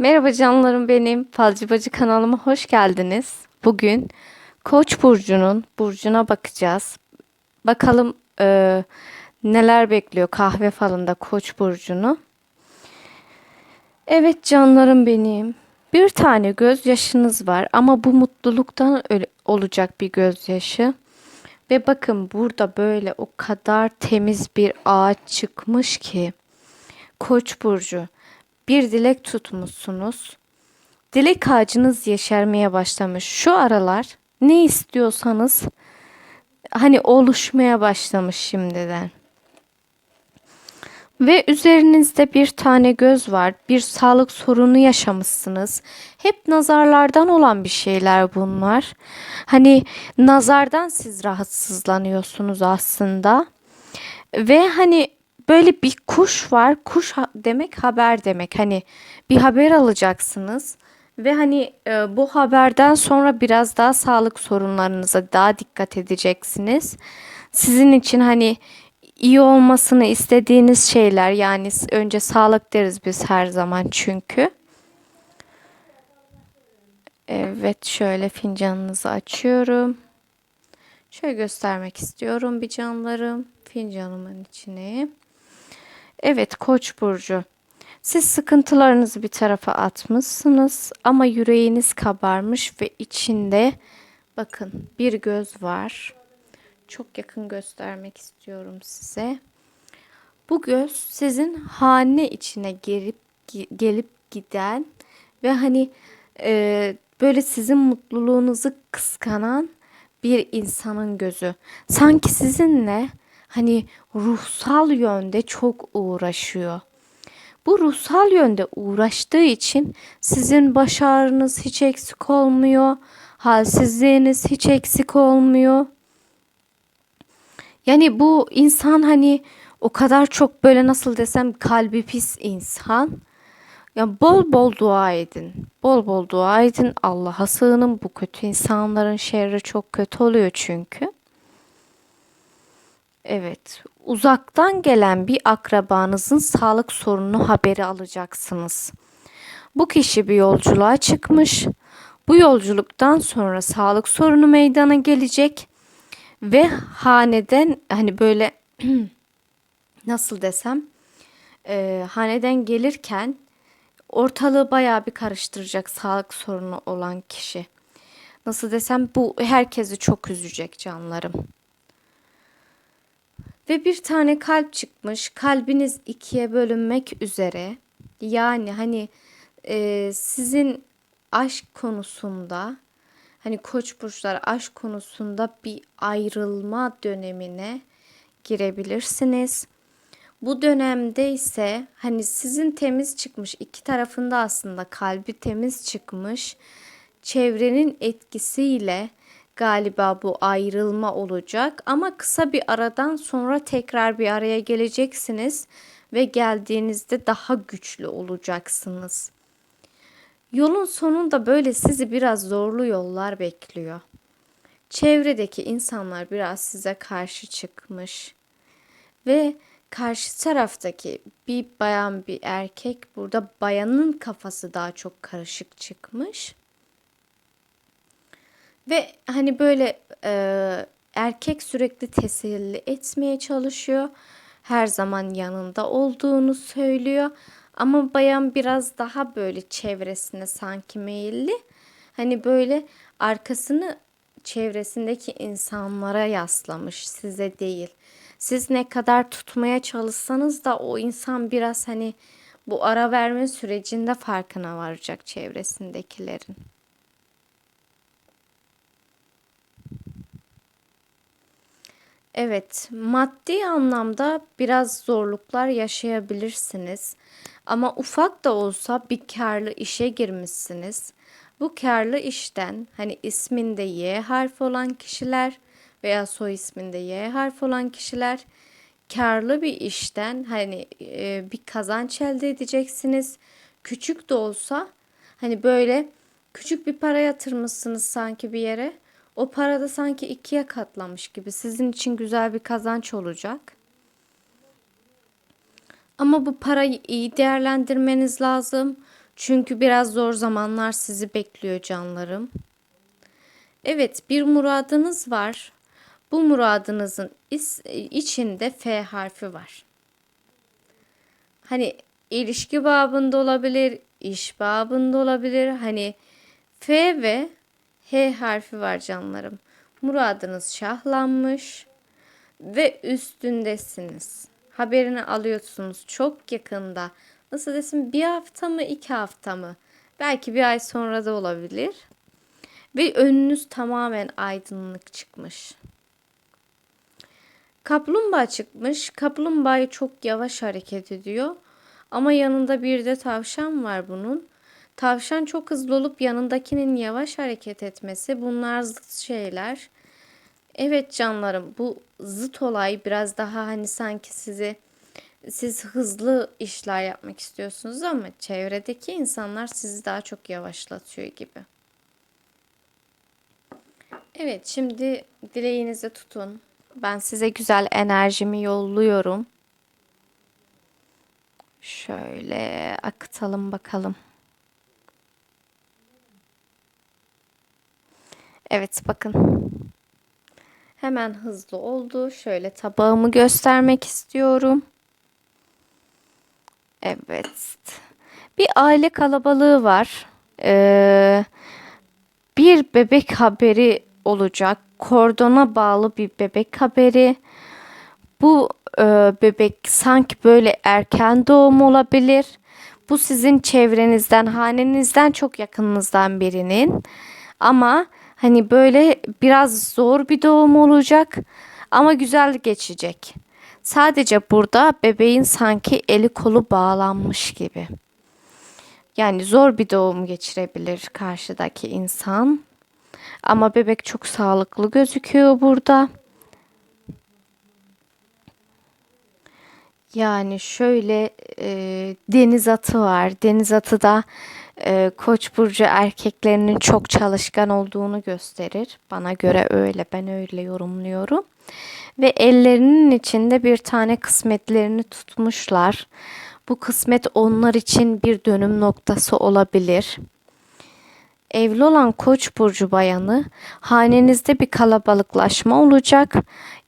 Merhaba canlarım benim. Falcı Bacı kanalıma hoş geldiniz. Bugün Koç burcunun burcuna bakacağız. Bakalım e, neler bekliyor kahve falında Koç burcunu. Evet canlarım benim. Bir tane gözyaşınız var ama bu mutluluktan olacak bir gözyaşı. Ve bakın burada böyle o kadar temiz bir ağaç çıkmış ki. Koç burcu bir dilek tutmuşsunuz. Dilek ağacınız yeşermeye başlamış. Şu aralar ne istiyorsanız hani oluşmaya başlamış şimdiden. Ve üzerinizde bir tane göz var. Bir sağlık sorunu yaşamışsınız. Hep nazarlardan olan bir şeyler bunlar. Hani nazardan siz rahatsızlanıyorsunuz aslında. Ve hani böyle bir kuş var. Kuş ha- demek haber demek. Hani bir haber alacaksınız. Ve hani e, bu haberden sonra biraz daha sağlık sorunlarınıza daha dikkat edeceksiniz. Sizin için hani iyi olmasını istediğiniz şeyler yani önce sağlık deriz biz her zaman çünkü. Evet şöyle fincanınızı açıyorum. Şöyle göstermek istiyorum bir canlarım fincanımın içine. Evet Koç burcu. Siz sıkıntılarınızı bir tarafa atmışsınız ama yüreğiniz kabarmış ve içinde bakın bir göz var. Çok yakın göstermek istiyorum size. Bu göz sizin hane içine gelip gelip giden ve hani e, böyle sizin mutluluğunuzu kıskanan bir insanın gözü. Sanki sizinle hani ruhsal yönde çok uğraşıyor. Bu ruhsal yönde uğraştığı için sizin baş ağrınız hiç eksik olmuyor. Halsizliğiniz hiç eksik olmuyor. Yani bu insan hani o kadar çok böyle nasıl desem kalbi pis insan. Ya bol bol dua edin. Bol bol dua edin. Allah'a sığının. Bu kötü insanların şerri çok kötü oluyor çünkü. Evet, uzaktan gelen bir akrabanızın sağlık sorunu haberi alacaksınız. Bu kişi bir yolculuğa çıkmış. Bu yolculuktan sonra sağlık sorunu meydana gelecek ve haneden hani böyle nasıl desem e, haneden gelirken ortalığı bayağı bir karıştıracak sağlık sorunu olan kişi. Nasıl desem bu herkesi çok üzecek canlarım. Ve bir tane kalp çıkmış. Kalbiniz ikiye bölünmek üzere. Yani hani e, sizin aşk konusunda hani koç burçlar aşk konusunda bir ayrılma dönemine girebilirsiniz. Bu dönemde ise hani sizin temiz çıkmış iki tarafında aslında kalbi temiz çıkmış. Çevrenin etkisiyle galiba bu ayrılma olacak ama kısa bir aradan sonra tekrar bir araya geleceksiniz ve geldiğinizde daha güçlü olacaksınız. Yolun sonunda böyle sizi biraz zorlu yollar bekliyor. Çevredeki insanlar biraz size karşı çıkmış ve karşı taraftaki bir bayan bir erkek burada bayanın kafası daha çok karışık çıkmış. Ve hani böyle e, erkek sürekli teselli etmeye çalışıyor. Her zaman yanında olduğunu söylüyor. Ama bayan biraz daha böyle çevresine sanki meyilli. Hani böyle arkasını çevresindeki insanlara yaslamış, size değil. Siz ne kadar tutmaya çalışsanız da o insan biraz hani bu ara verme sürecinde farkına varacak çevresindekilerin. Evet, maddi anlamda biraz zorluklar yaşayabilirsiniz. Ama ufak da olsa bir karlı işe girmişsiniz. Bu karlı işten hani isminde Y harfi olan kişiler veya soy isminde Y harfi olan kişiler karlı bir işten hani e, bir kazanç elde edeceksiniz. Küçük de olsa hani böyle küçük bir para yatırmışsınız sanki bir yere. O para da sanki ikiye katlamış gibi sizin için güzel bir kazanç olacak. Ama bu parayı iyi değerlendirmeniz lazım. Çünkü biraz zor zamanlar sizi bekliyor canlarım. Evet, bir muradınız var. Bu muradınızın içinde F harfi var. Hani ilişki babında olabilir, iş babında olabilir. Hani F ve H harfi var canlarım. Muradınız şahlanmış ve üstündesiniz. Haberini alıyorsunuz çok yakında. Nasıl desem bir hafta mı iki hafta mı? Belki bir ay sonra da olabilir. Ve önünüz tamamen aydınlık çıkmış. Kaplumbağa çıkmış. Kaplumbağayı çok yavaş hareket ediyor. Ama yanında bir de tavşan var bunun. Tavşan çok hızlı olup yanındakinin yavaş hareket etmesi bunlar zıt şeyler. Evet canlarım bu zıt olay biraz daha hani sanki sizi siz hızlı işler yapmak istiyorsunuz ama çevredeki insanlar sizi daha çok yavaşlatıyor gibi. Evet şimdi dileğinizi tutun. Ben size güzel enerjimi yolluyorum. Şöyle akıtalım bakalım. Evet bakın. Hemen hızlı oldu. Şöyle tabağımı göstermek istiyorum. Evet. Bir aile kalabalığı var. Ee, bir bebek haberi olacak. Kordona bağlı bir bebek haberi. Bu e, bebek sanki böyle erken doğum olabilir. Bu sizin çevrenizden, hanenizden çok yakınınızdan birinin. Ama hani böyle biraz zor bir doğum olacak ama güzel geçecek. Sadece burada bebeğin sanki eli kolu bağlanmış gibi. Yani zor bir doğum geçirebilir karşıdaki insan. Ama bebek çok sağlıklı gözüküyor burada. Yani şöyle e, deniz atı var. Deniz atı da e, Koç burcu erkeklerinin çok çalışkan olduğunu gösterir. Bana göre öyle. Ben öyle yorumluyorum. Ve ellerinin içinde bir tane kısmetlerini tutmuşlar. Bu kısmet onlar için bir dönüm noktası olabilir. Evli olan Koç burcu bayanı hanenizde bir kalabalıklaşma olacak.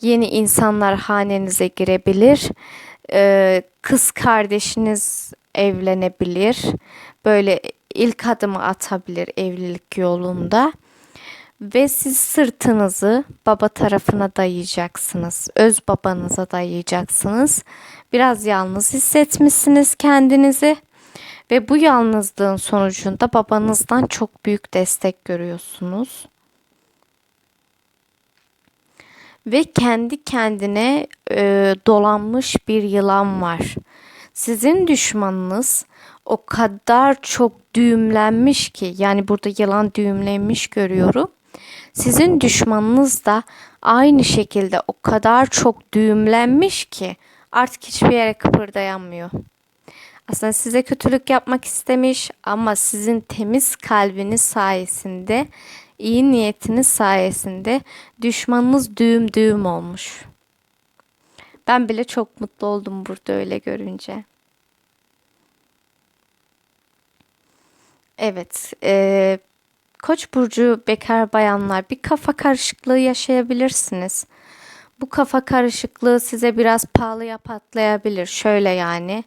Yeni insanlar hanenize girebilir. Ee, kız kardeşiniz evlenebilir. Böyle ilk adımı atabilir evlilik yolunda. Ve siz sırtınızı baba tarafına dayayacaksınız. Öz babanıza dayayacaksınız. Biraz yalnız hissetmişsiniz kendinizi. Ve bu yalnızlığın sonucunda babanızdan çok büyük destek görüyorsunuz. Ve kendi kendine e, dolanmış bir yılan var. Sizin düşmanınız o kadar çok düğümlenmiş ki yani burada yılan düğümlenmiş görüyorum. Sizin düşmanınız da aynı şekilde o kadar çok düğümlenmiş ki artık hiçbir yere kıpırdayamıyor. Aslında size kötülük yapmak istemiş ama sizin temiz kalbiniz sayesinde, iyi niyetiniz sayesinde düşmanınız düğüm düğüm olmuş. Ben bile çok mutlu oldum burada öyle görünce. Evet, e, Koç burcu bekar bayanlar bir kafa karışıklığı yaşayabilirsiniz. Bu kafa karışıklığı size biraz pahalıya patlayabilir. Şöyle yani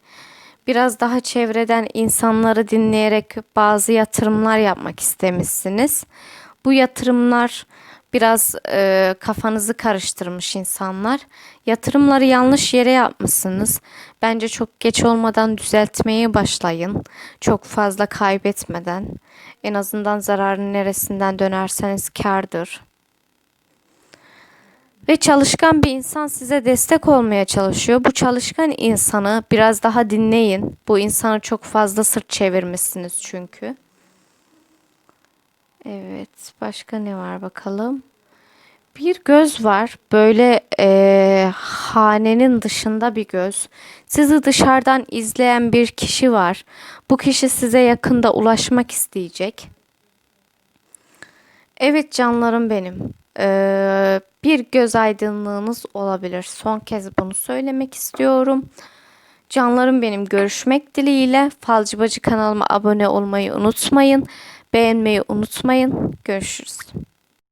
biraz daha çevreden insanları dinleyerek bazı yatırımlar yapmak istemişsiniz. Bu yatırımlar biraz e, kafanızı karıştırmış insanlar. Yatırımları yanlış yere yapmışsınız. Bence çok geç olmadan düzeltmeye başlayın. Çok fazla kaybetmeden. En azından zararın neresinden dönerseniz kardır. Ve çalışkan bir insan size destek olmaya çalışıyor. Bu çalışkan insanı biraz daha dinleyin. Bu insanı çok fazla sırt çevirmişsiniz çünkü. Evet, başka ne var bakalım. Bir göz var. Böyle e, hanenin dışında bir göz. Sizi dışarıdan izleyen bir kişi var. Bu kişi size yakında ulaşmak isteyecek. Evet canlarım benim. Ee, bir göz aydınlığınız olabilir. Son kez bunu söylemek istiyorum. Canlarım benim görüşmek dileğiyle. Falcı Bacı kanalıma abone olmayı unutmayın. Beğenmeyi unutmayın. Görüşürüz.